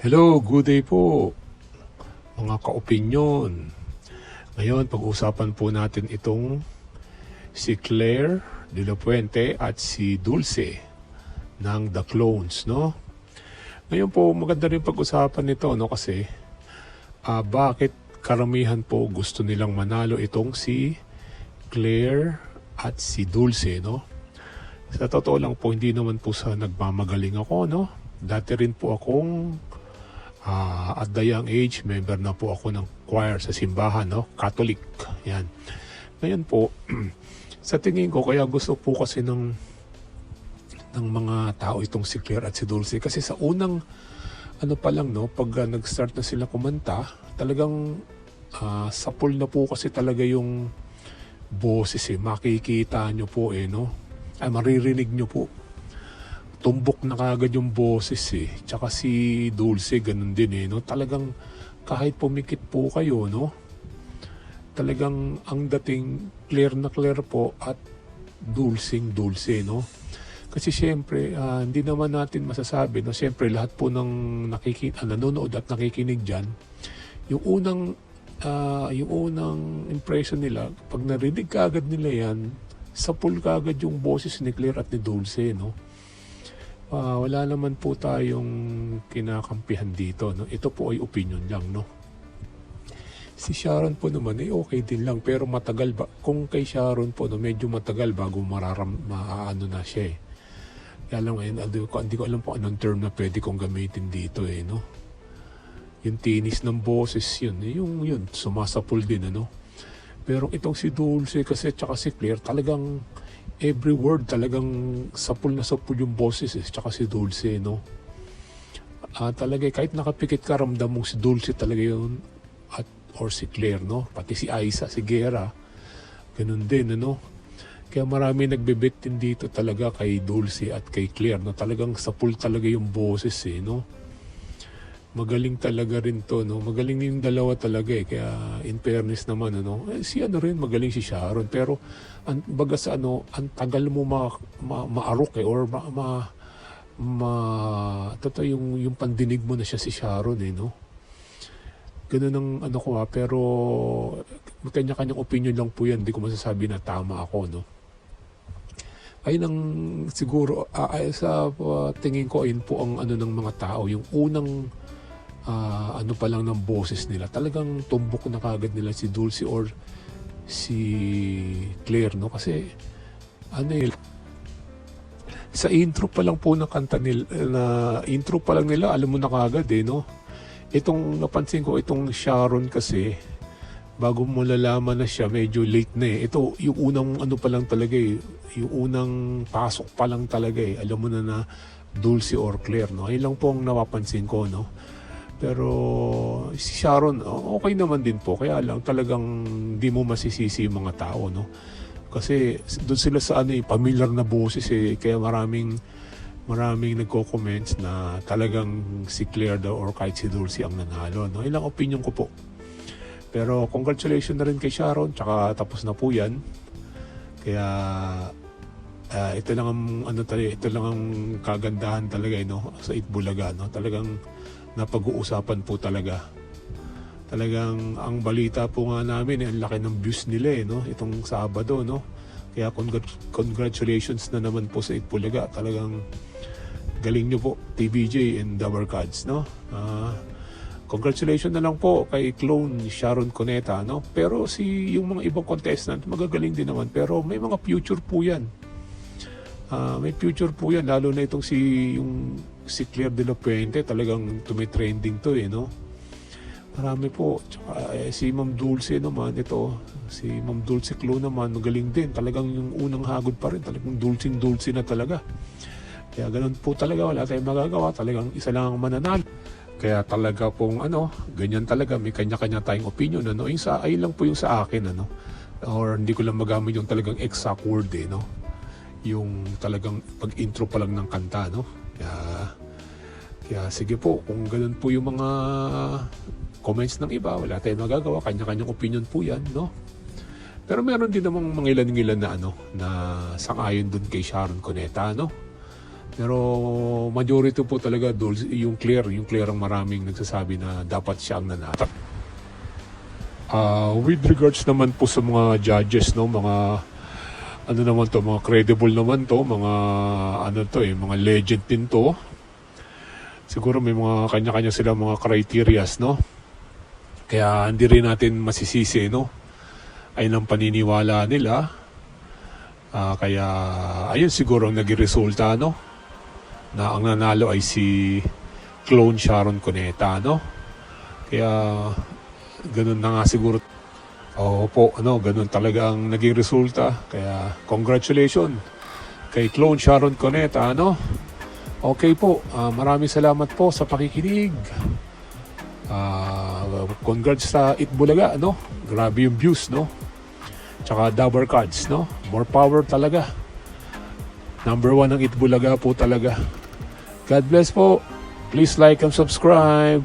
Hello, good day po mga ka-opinyon. Ngayon, pag-usapan po natin itong si Claire de la Puente at si Dulce ng The Clones, no? Ngayon po, maganda rin pag-usapan nito, no? Kasi, ah, bakit karamihan po gusto nilang manalo itong si Claire at si Dulce, no? Sa totoo lang po, hindi naman po sa nagmamagaling ako, no? Dati rin po akong Ah, at the young age, member na po ako ng choir sa simbahan, no? Catholic. Yan. Ngayon po, sa tingin ko, kaya gusto po kasi ng ng mga tao itong si Claire at si Dulce. Kasi sa unang, ano pa lang, no? Pag ah, nag-start na sila kumanta, talagang ah, sapul na po kasi talaga yung boses eh. Makikita nyo po eh, no? Ay, maririnig nyo po tumbok na kagad yung boses eh. Tsaka si Dulce, ganun din eh. No? Talagang kahit pumikit po kayo, no? Talagang ang dating clear na clear po at dulsing dulce, no? Kasi siyempre, ah, hindi naman natin masasabi, no? Siyempre, lahat po ng nakikita, nanonood at nakikinig dyan, yung unang, ah, yung unang impression nila, pag narinig kagad nila yan, sapul kagad yung boses ni Claire at ni Dulce, no? Ah, wala naman po tayong kinakampihan dito. No? Ito po ay opinion lang. No? Si Sharon po naman ay okay din lang pero matagal ba kung kay Sharon po no medyo matagal bago mararam maaano na siya eh. Kaya lang ngayon hindi ko, hindi ko alam po anong term na pwede kong gamitin dito eh no. Yung tinis ng boses yun, eh, yung yun sumasapul din ano. Pero itong si Dulce kasi tsaka si Claire talagang every word talagang sapul na sapul yung boses eh, tsaka si Dulce, no? Ah, talaga, kahit nakapikit ka, ramdam mong si Dulce talaga yun, at, or si Claire, no? Pati si Aiza, si Gera, ganun din, ano? Kaya marami nagbebet din dito talaga kay Dulce at kay Claire, no? Talagang sapul talaga yung boses, eh, no? magaling talaga rin to, no? Magaling yung dalawa talaga eh. Kaya in fairness naman, ano, eh, si ano rin, magaling si Sharon. Pero, ang, baga sa ano, ang tagal mo ma, ma, maarok eh, or ma, ma, ma totoo yung, yung pandinig mo na siya si Sharon eh, no? Ganun ang ano ko ha, pero kanya-kanyang opinion lang po yan. Hindi ko masasabi na tama ako, no? Ayun ang siguro, ah, ay, sa ah, tingin ko, ayun po ang ano ng mga tao, yung unang ah, ano pa lang ng boses nila. Talagang tumbok na kagad nila si Dulce or si Claire, no? Kasi, ano eh, sa intro pa lang po ng kanta nila, na intro pa lang nila, alam mo na kagad eh, no? Itong, napansin ko, itong Sharon kasi, bago mo lalaman na siya, medyo late na eh. Ito, yung unang ano pa lang talaga eh, yung unang pasok pa lang talaga eh. Alam mo na na Dulce or Claire, no? Ayun lang po ang napapansin ko, no? Pero si Sharon, okay naman din po. Kaya lang talagang di mo masisisi yung mga tao, no? Kasi doon sila sa ano eh, familiar na boses eh. Kaya maraming maraming nagko-comments na talagang si Claire daw or kahit si Dulce ang nanalo, no? Ilang opinion ko po. Pero congratulations na rin kay Sharon, tsaka tapos na po yan. Kaya ah, ito lang ang ano talaga, ito lang ang kagandahan talaga eh, no? sa Itbulaga, no? Talagang napag-uusapan po talaga. Talagang ang balita po nga namin, eh, ang laki ng views nila eh, no? Itong Sabado, no? Kaya congrat- congratulations na naman po sa Itbulaga. Talagang galing nyo po, TBJ and Double Cards, no? Ah, congratulations na lang po kay clone Sharon Cuneta, no? Pero si yung mga ibang contestant, magagaling din naman. Pero may mga future po yan. Ah, may future po yan, lalo na itong si yung si Claire de la Puente, talagang tumitrending to eh, no? Marami po. Tsaka eh, si Ma'am Dulce naman, ito, si Ma'am Dulce Clo naman, magaling din. Talagang yung unang hagod pa rin, talagang dulcing dulce na talaga. Kaya ganun po talaga, wala tayong magagawa. Talagang isa lang ang mananalo. Kaya talaga pong ano, ganyan talaga, may kanya-kanya tayong opinion. Ano? Yung sa, ay lang po yung sa akin, ano? Or hindi ko lang magamit yung talagang exact word eh, no? Yung talagang pag-intro pa lang ng kanta, no? Kaya, kaya sige po, kung ganun po yung mga comments ng iba, wala tayong magagawa, kanya-kanyang opinion po yan, no? Pero meron din namang mga ilan-ilan na ano, na sangayon dun kay Sharon Cuneta, no? Pero majority po talaga Dulce, yung clear, yung clear ang maraming nagsasabi na dapat siya ang nanalo. Ah, with regards naman po sa mga judges, no, mga ano naman to, mga credible naman to, mga ano to eh, mga legend din to. Siguro may mga kanya-kanya sila mga criterias, no? Kaya hindi rin natin masisisi, no? Ayun ang paniniwala nila. Ah, kaya ayun siguro ang naging resulta, no? Na ang nanalo ay si clone Sharon Cuneta, no? Kaya ganun na nga siguro Oo po, ano, ganun talaga ang naging resulta. Kaya, congratulations kay Clone Sharon Coneta, ano? Okay po, ah, maraming salamat po sa pakikinig. Ah, congrats sa Itbulaga, no? Grabe yung views, no? Tsaka Dabber Cards, no? More power talaga. Number one ang Itbulaga po talaga. God bless po. Please like and subscribe.